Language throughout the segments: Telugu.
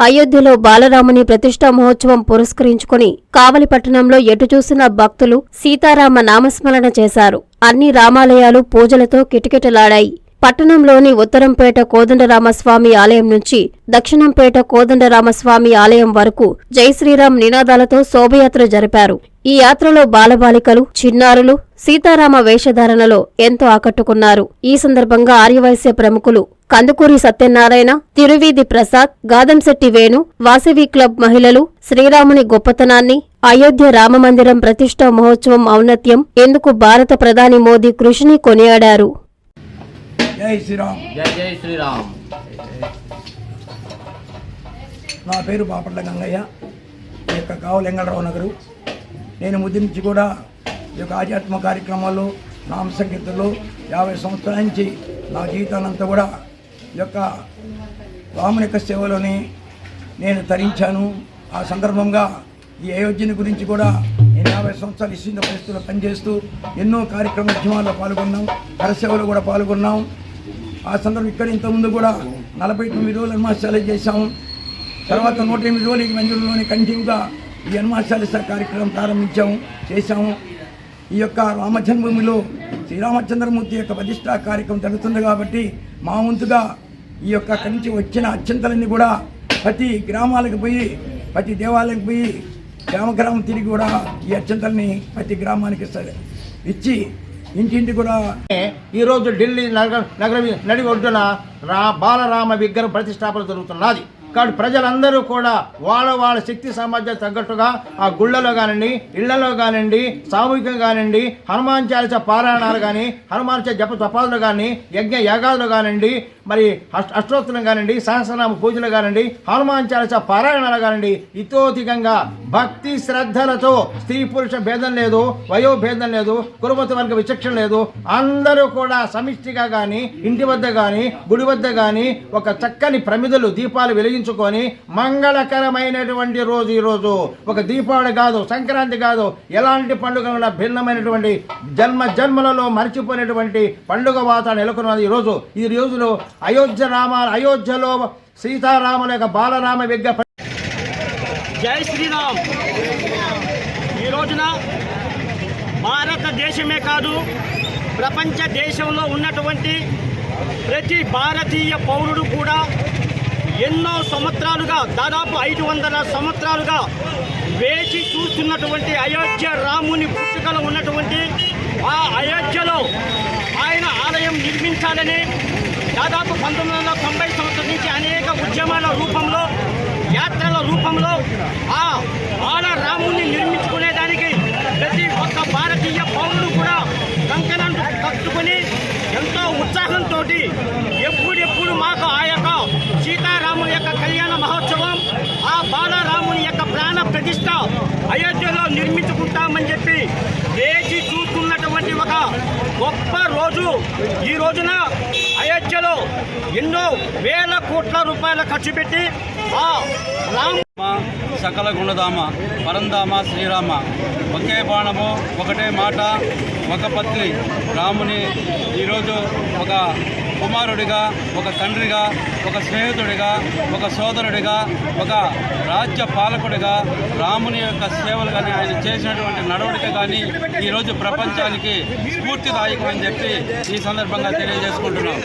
అయోధ్యలో బాలరాముని ప్రతిష్టా మహోత్సవం పురస్కరించుకుని కావలి పట్టణంలో ఎటు చూసిన భక్తులు సీతారామ నామస్మరణ చేశారు. అన్ని రామాలయాలు పూజలతో కిటకిటలాడాయి. పట్టణంలోని ఉత్తరంపేట కోదండరామస్వామి ఆలయం నుంచి దక్షిణంపేట కోదండరామస్వామి ఆలయం వరకు జై శ్రీరామ్ నినాదాలతో శోభయాత్ర జరిపారు. ఈ యాత్రలో బాలబాలికలు చిన్నారులు సీతారామ వేషధారణలో ఎంతో ఆకట్టుకున్నారు. ఈ సందర్భంగా ఆర్యవైశ్య ప్రముఖులు కందుకూరి సత్యనారాయణ తిరువీధి ప్రసాద్ గాదంశెట్టి వేణు వాసవి క్లబ్ మహిళలు శ్రీరాముని గొప్పతనాన్ని అయోధ్య రామమందిరం ప్రతిష్ఠా మహోత్సవం ఔన్నత్యం ఎందుకు భారత ప్రధాని మోదీ కృషిని కొనియాడారు. జై శ్రీరామ్. జై జై శ్రీరామ్. నా పేరు బాపట్ల గంగయ్య. ఈ యొక్క కావలి వెంగళరావు నగరు. నేను ముద్దు నుంచి కూడా ఈ యొక్క ఆధ్యాత్మ కార్యక్రమాల్లో నామ యాభై సంవత్సరాల నుంచి నా జీవితానంతా కూడా ఈ యొక్క రాముని యొక్క సేవలోని నేను తరించాను. ఆ సందర్భంగా ఈ అయోధ్యని గురించి కూడా నేను యాభై సంవత్సరాలు ఇచ్చిన పరిస్థితుల్లో పనిచేస్తూ ఎన్నో కార్యక్రమ ఉద్యమాల్లో పాల్గొన్నాం కరసేవలో కూడా పాల్గొన్నాం. ఆ సందర్భం ఇక్కడ ఇంతకుముందు కూడా నలభై తొమ్మిది రోజులు హనుమాశాల చేశాము. తర్వాత నూట ఎనిమిది రోజులు ఈ మందిరంలోని కంటిన్యూగా ఈ హనుమాశాల కార్యక్రమం ప్రారంభించాము చేశాము. ఈ యొక్క రామజన్మభూమిలో శ్రీరామచంద్రమూర్తి యొక్క ప్రతిష్టా కార్యక్రమం జరుగుతుంది కాబట్టి మా వంతుగా ఈ యొక్క అక్కడి నుంచి వచ్చిన అత్యంతలన్నీ కూడా ప్రతి గ్రామాలకు పోయి ప్రతి దేవాలయానికి పోయి గ్రామ గ్రామం తిరిగి కూడా ఈ అత్యంతల్ని ప్రతి గ్రామానికి స- ఇచ్చి ఇంటింటి కూడా. ఈరోజు ఢిల్లీ నగర నగర నడి ఒడ్డున రా బాలరామ విగ్రహం ప్రతిష్టాపన జరుగుతున్నది. కాబట్టి ప్రజలందరూ కూడా వాళ్ళ వాళ్ళ శక్తి సామర్థ్యం తగ్గట్టుగా ఆ గుళ్ళలో కానివ్వండి ఇళ్ళలో కానివ్వండి సామూహికంగా కానివ్వండి హనుమాన్ చాలిస పారాయణాలు కానీ హనుమాన్ చాలీస జప తపాదులు కానీ యజ్ఞ యాగాదులు కానివ్వండి మరి అష్ట అష్టోత్తరం కానివ్వండి సహస్రనామ పూజలు కానివ్వండి హనుమాన్ చాలస పారాయణాలు కానివ్వండి ఇతోధికంగా భక్తి శ్రద్ధలతో స్త్రీ పురుష భేదం లేదు వయో భేదం లేదు కురుమతి వర్గ విచక్షణ లేదు. అందరూ కూడా సమిష్టిగా కానీ ఇంటి వద్ద కానీ గుడి వద్ద కానీ ఒక చక్కని ప్రమిదలు దీపాలు వెలిగించుకొని మంగళకరమైనటువంటి రోజు ఈరోజు ఒక దీపావళి కాదు సంక్రాంతి కాదు ఎలాంటి పండుగ భిన్నమైనటువంటి జన్మ జన్మలలో మర్చిపోయినటువంటి పండుగ వాతావరణం నెలకొన్నది ఈ రోజు. ఈ రోజులో అయోధ్య రామ అయోధ్యలో సీతారాముల యొక్క బాలరామ విగ్రహ జై శ్రీరామ్. ఈ రోజున భారతదేశమే కాదు ప్రపంచ దేశంలో ఉన్నటువంటి ప్రతి భారతీయ పౌరుడు కూడా ఎన్నో సంవత్సరాలుగా దాదాపు ఐదు వందల సంవత్సరాలుగా వేచి చూస్తున్నటువంటి అయోధ్య రాముని పుట్టుకలో ఉన్నటువంటి ఆ అయోధ్యలో ఆయన ఆలయం నిర్మించాలని దాదాపు పంతొమ్మిది వందల తొంభై సంవత్సరం నుంచి అనేక ఉద్యమాల రూపంలో యాత్రల రూపంలో ఆ బాల రాముని నిర్మించుకునేదానికి ప్రతి ఒక్క భారతీయ పౌరుడు కూడా కంకణం కట్టుకుని ఎంతో ఉత్సాహంతో ఎప్పుడెప్పుడు మాకు ఆ యొక్క సీతారాముని యొక్క కళ్యాణ మహోత్సవం ఆ బాలరాముని యొక్క ప్రాణ ప్రతిష్ట అయోధ్యలో నిర్మించుకుంటామని చెప్పి వేచి చూస్తున్నటువంటి ఒక గొప్ప రోజు. ఈ రోజున ఎన్నో వేల కోట్ల రూపాయల ఖర్చు పెట్టి ఆ రామ్ సకల గుణధామ పరంధామ శ్రీరామ. ఒకే బాణము ఒకటే మాట ఒక పత్ని. రాముని ఈరోజు ఒక కుమారుడిగా ఒక తండ్రిగా ఒక స్నేహితుడిగా ఒక సోదరుడిగా ఒక రాజ్య పాలకుడిగా రాముని యొక్క సేవలు కానీ ఆయన చేసినటువంటి నడవడిక కానీ ఈరోజు ప్రపంచానికి స్ఫూర్తిదాయకం అని చెప్పి ఈ సందర్భంగా తెలియజేసుకుంటున్నాం.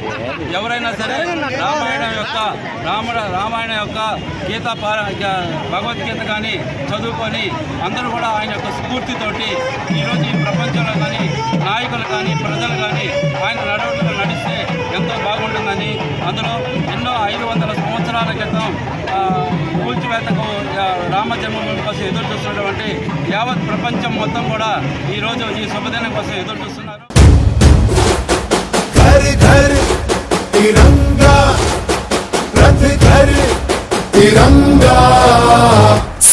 ఎవరైనా సరే రామాయణం యొక్క రాముడ రామాయణ యొక్క గీత భగవద్గీత కానీ చదువుకొని అందరూ కూడా ఆయన యొక్క స్ఫూర్తితోటి ఈరోజు ఈ ప్రపంచంలో కానీ నాయకులు కానీ ప్రజలు కానీ ఆయన నడవడికలు నడిస్తే ఎంతో బాగుంటుందని అందులో సంవత్సరాల క్రితం కూల్చివేతకు రామ జన్మభూమి కోసం ఎదురు చూస్తున్నటువంటి యావత్ ప్రపంచం మొత్తం కూడా ఈరోజు ఈ శుభదినం కోసం ఎదురు చూస్తున్నారు. తిరంగా.